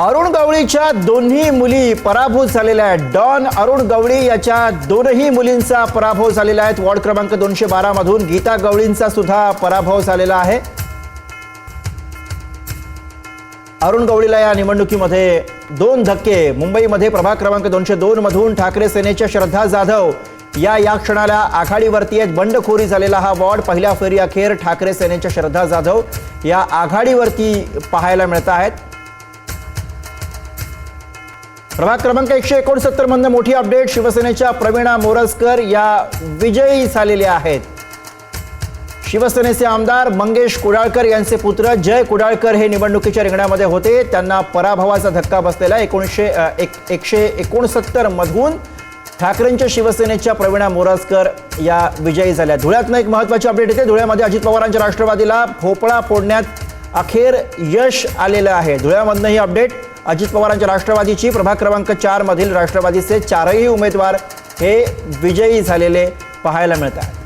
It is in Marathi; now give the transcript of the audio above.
अरुण गवळीच्या दोन्ही मुली पराभूत झालेल्या आहेत. डॉन अरुण गवळी याच्या दोनही मुलींचा पराभव झालेला आहे. वॉर्ड क्रमांक दोनशे बारा मधून गीता गवळींचा सुद्धा पराभव झालेला आहे. अरुण गवळीला या निवडणुकीमध्ये दोन धक्के. मुंबईमध्ये प्रभाग क्रमांक दोनशे दोन मधून ठाकरे सेनेच्या श्रद्धा जाधव या या क्षणाला आघाडीवरती आहेत. बंडखोरी झालेला हा वॉर्ड पहिल्या फेरी अखेर ठाकरे सेनेच्या श्रद्धा जाधव या आघाडीवरती पाहायला मिळत आहेत. प्रभाग क्रमांक एकशे एकोणसत्तर मधनं मोठी अपडेट शिवसेनेच्या प्रवीणा मोरजकर या विजयी झालेल्या आहेत. शिवसेनेचे आमदार मंगेश कुडाळकर यांचे पुत्र जय कुडाळकर हे निवडणुकीच्या रिंगणामध्ये होते. त्यांना पराभवाचा धक्का बसलेला एकोणीसशे एक एकशे एकोणसत्तर मधून ठाकरेंच्या शिवसेनेच्या प्रवीणा मोरजकर या विजयी झाल्या. धुळ्यातनं एक महत्त्वाची अपडेट येते. धुळ्यामध्ये अजित पवारांच्या राष्ट्रवादीला भोपळा फोडण्यात अखेर यश आलेलं आहे. धुळ्यामधनं ही अपडेट अजित पवारांच्या राष्ट्रवादीची प्रभाग क्रमांक चारमधील राष्ट्रवादीचे चारही उमेदवार हे विजयी झालेले पाहायला मिळतात.